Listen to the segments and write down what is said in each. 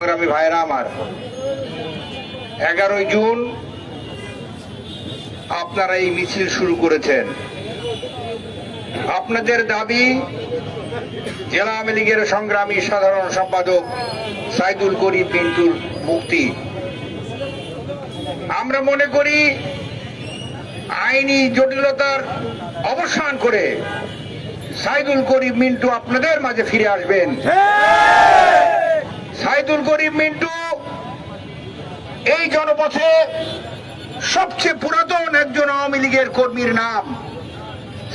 সংগ্রামী ভাইরা আমার, এগারোই জুন আপনারা এই মিছিল শুরু করেছেন। আপনাদের দাবি, জেলা আওয়ামী লীগের সংগ্রামী সাধারণ সম্পাদক সাইদুল করিম পিন্টুর মুক্তি। আমরা মনে করি, আইনি জটিলতার অবসান করে সাইদুল করিম মিন্টু আপনাদের মাঝে ফিরে আসবেন। সাইদুল করিম মিন্টু, এই জনপথে সবচেয়ে পুরাতন একজন আওয়ামী লীগের কর্মীর নাম।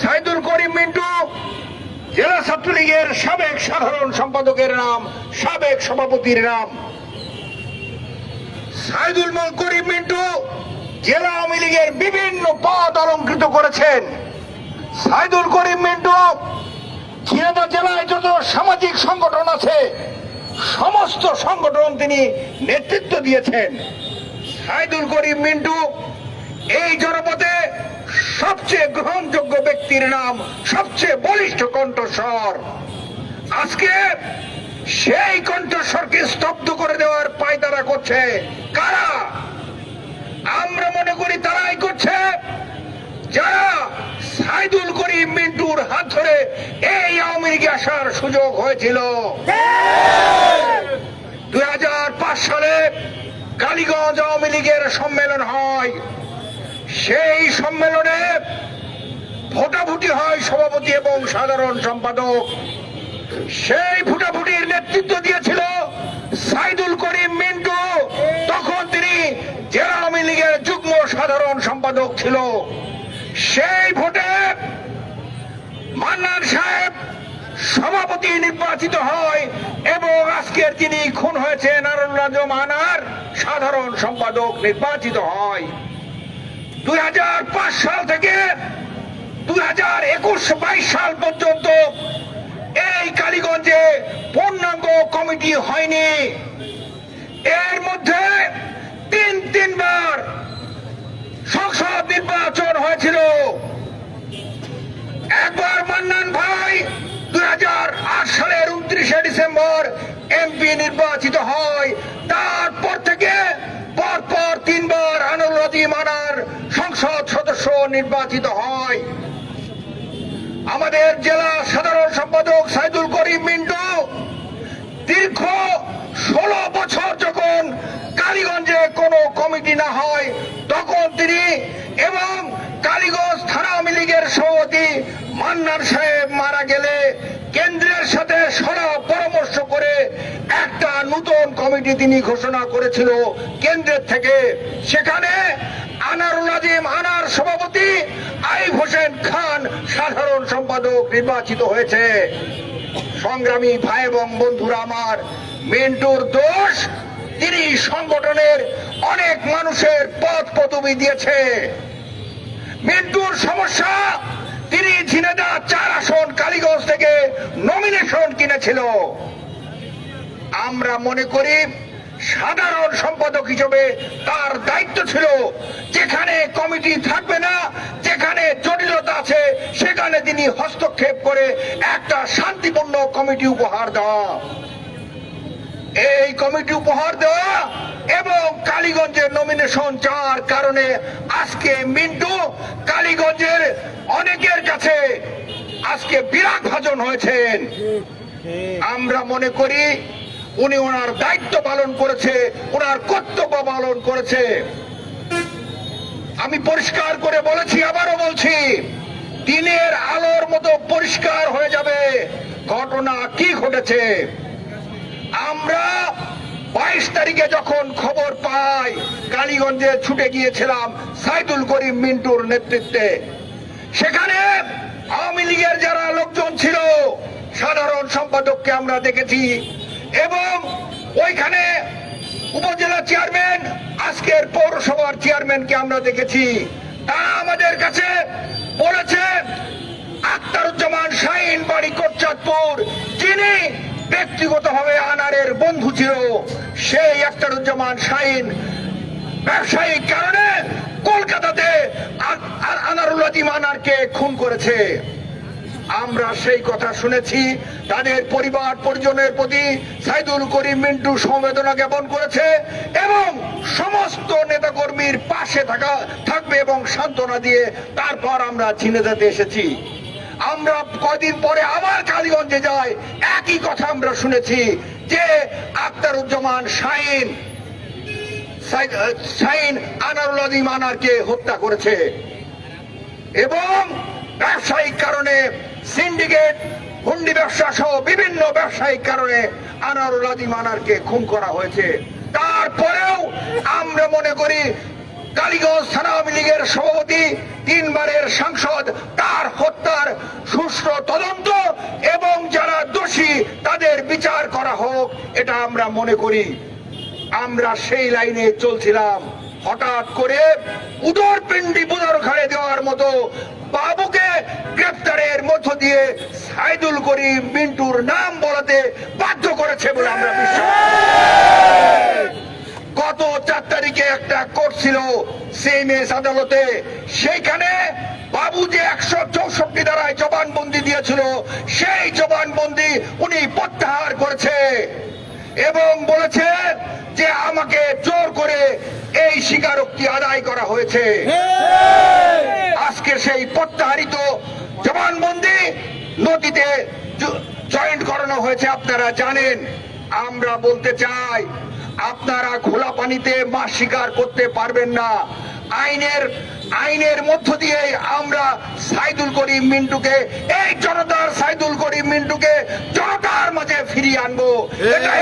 সাইদুল করিম মিন্টু, জেলা ছাত্রলীগের সাবেক সাধারণ সম্পাদকের নাম, সাবেক সভাপতির নাম। সাইদুল করিম মিন্টু, জেলা আওয়ামী লীগের বিভিন্ন পদ অলঙ্কৃত করেছেন। সাইদুল করিম মিন্টু ঝিনাইদহ জেলায় যত সামাজিক সংগঠন আছে সমস্ত সংগঠন তিনি নেতৃত্ব দিয়েছেন। সাইদুল করিম মিন্টু, এই জনপথে সবচেয়ে গ্রহণযোগ্য ব্যক্তির নাম, সবচেয়ে বলিষ্ঠ কণ্ঠস্বর। আজকে সেই কণ্ঠস্বরকে স্তব্ধ করে দেওয়ার পায়তারা করছে কারা? আমরা মনে করি তারাই করছে। যারা সাইদুল করিম মিন্টুর হাত ধরে এই আওয়ামী লীগে আসার সুযোগ হয়েছিল। দুই সালে কালীগঞ্জ আওয়ামী লীগের সম্মেলন হয়। সেই সম্মেলনে ভোটাভুটি হয় সভাপতি এবং সাধারণ সম্পাদক। সেই ভোটাভুটির নেতৃত্ব দিয়েছিল সাইদুল করিম মিন্টু। তখন তিনি জেলা আওয়ামী লীগের যুগ্ম সাধারণ সম্পাদক ছিল। সেই ভোটে মান্নান সাহেব সভাপতি নির্বাচিত হয় এবং আজকের তিনি খুন হয়েছেন আরুল রাজু মানার সাধারণ সম্পাদক নির্বাচিত হয়। দুই হাজার পাঁচ সাল থেকে দুই হাজার একুশ সাল পর্যন্ত এই কালীগঞ্জে পূর্ণাঙ্গ কমিটি হয়নি। এর মধ্যে তিন তিনবার সংসদ নির্বাচন হয়েছিল। একবার মান্নান ভাই নির্বাচিত হয়। তারপর থেকে পরপর তিনবার আনুরাজি মানার সংসদ সদস্য নির্বাচিত হয়। আমাদের জেলা সাধারণ সম্পাদক সাইদুল করিম মিন্টু দীর্ঘ ষোলো বছর যখন কালীগঞ্জে কোনো কমিটি না হয়, তখন তিনি এবং কালীগঞ্জ থানা আওয়ামী লীগের সভাপতি মান্নার সাহেব মারা গেলে কেন্দ্রের সাথে সরা পরামর্শ করে একটা নতুন কমিটি তিনি ঘোষণা করেছিল কেন্দ্রের থেকে। সেখানে আনার সভাপতি আইব হোসেন খান সাধারণ সম্পাদক নির্বাচিত হয়েছে। সংগ্রামী ভাই এবং বন্ধুরা আমার, মেন্টুর দোষ তিনি সংগঠনের অনেক মানুষের পথ পদবি দিয়েছে। মিন্টুর সমস্যা, তিনি ঝিনেদা চার আসন কালীগঞ্জ থেকে নমিনেশন কিনেছিল। আমরা মনে করি সাধারণ সম্পাদক হিসেবে তার দায়িত্ব ছিল যেখানে কমিটি থাকবে না, যেখানে জটিলতা আছে, সেখানে তিনি হস্তক্ষেপ করে একটা শান্তিপূর্ণ কমিটি উপহার দেওয়া। এই কমিটি উপহার দেওয়া এবং কালীগঞ্জের নমিনেশন চাওয়ার কারণে আজকে মিন্টু কালীগঞ্জের অনেকের কাছে আজকে বিরাট ভাজন হয়েছেন। আমরা মনে করি উনি ওনার দায়িত্ব পালন করেছে, ওনার কর্তব্য পালন করেছে। আমি পরিষ্কার করে বলেছি, আবারও বলছি, দিনের আলোর মতো পরিষ্কার হয়ে যাবে। ঘটনা কি ঘটেছে? আমরা বাইশ তারিখে যখন খবর পাই, কালীগঞ্জে ছুটে গিয়েছিলাম সাইদুল করিম মিন্টুর নেতৃত্বে। সেখানে আওয়ামী লীগের যারা লোকজন ছিল, সাধারণ সম্পাদককে আমরা দেখেছি। এবং ওইখানে উপজেলা চেয়ারম্যান, আজকের পৌরসভার চেয়ারম্যানকে আমরা দেখেছি। তারা আমাদের কাছে বলেছে, আখতারুজ্জামান শাহিন বাড়ি কোটচাঁদপুর, যিনি ব্যক্তিগতভাবে আনারের বন্ধু ছিল, সেই আখতারুজ্জামান শাহিন ব্যবসায়িক কারণে কলকাতাতে আনারুল আজিম আনারকে খুন করেছে। আমরা সেই কথা শুনেছি। তাদের পরিবার, পরিজনের প্রতি সাইদুল করিম মিন্টু সমবেদনা জ্ঞাপন করেছে এবং সমস্ত নেতাকর্মীর পাশে থাকা, থাকবে এবং সান্ত্বনা দিয়ে তারপর আমরা চিনে যেতে এসেছি। আমরা কয়দিন পরে আবার কালীগঞ্জে যাই। একই কথা আমরা শুনেছি যে আক্তারুজ্জামান শাহিন শাহিন আনারুল আদিম আনারকে হত্যা করেছে। এবং ব্যবসায়িক কারণে সিন্ডিকেট হুন্ডি ব্যবসা সহ বিভিন্ন ব্যবসায়িক কারণে আনারুল আদিম আনারকে খুন করা হয়েছে। তারপরেও আমরা মনে করি কালীগঞ্জ থানা আওয়ামী লীগের সভাপতি, তিনবারের সাংসদ, তার হত্যার সুষ্ঠু তদন্ত এবং যারা দোষী, তাদের বিচার করা হোক, এটা আমরা মনে করি। আমরা সেই লাইনে চলছিলাম। হঠাৎ করে উদর ঘাড়ে দেওয়ার মতো বাবুকে গ্রেপ্তারের মধ্য দিয়ে সাইদুল করিম মিন্টুর নাম বলাতে বাধ্য করেছে বলে আমরা বিশ্বাস গত চার তারিখে একটা কোর্ট ছিল সিএমএস আদালতে সেইখানে বাবু যে একশো চৌষট্টি দ্বারায় জবানবন্দি দিয়েছিল, সেই জবানবন্দি উনি প্রত্যাহার করেছে এবং বলেছে যে আমাকে জোর করে স্বীকারোক্তি আদায় করা হয়েছে। আজকে সেই প্রত্যাহারিত জবানবন্দি নদীতে জয়েন্ট করানো হয়েছে আপনারা জানেন। আমরা বলতে চাই আপনারা খোলা পানিতে মাছ শিকার করতে পারবেন না। আইনের আইনের মধ্য দিয়ে আমরা সাইদুল করিম মিন্টুকে এই জনতার সাইদুল করিম মিন্টুকে জনতার মাঝে ফিরিয়ে আনব। এটাই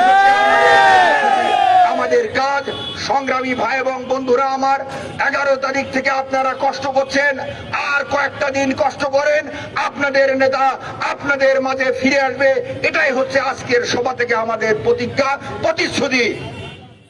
আমাদের কাজ। সংগ্রামী ভাই এবং বন্ধুরা আমার, এগারো তারিখ থেকে আপনারা কষ্ট করছেন, আর কয়েকটা দিন কষ্ট করেন। আপনাদের নেতা আপনাদের মাঝে ফিরে আসবে। এটাই হচ্ছে আজকের সভা থেকে আমাদের প্রতিজ্ঞা, প্রতিশ্রুতি।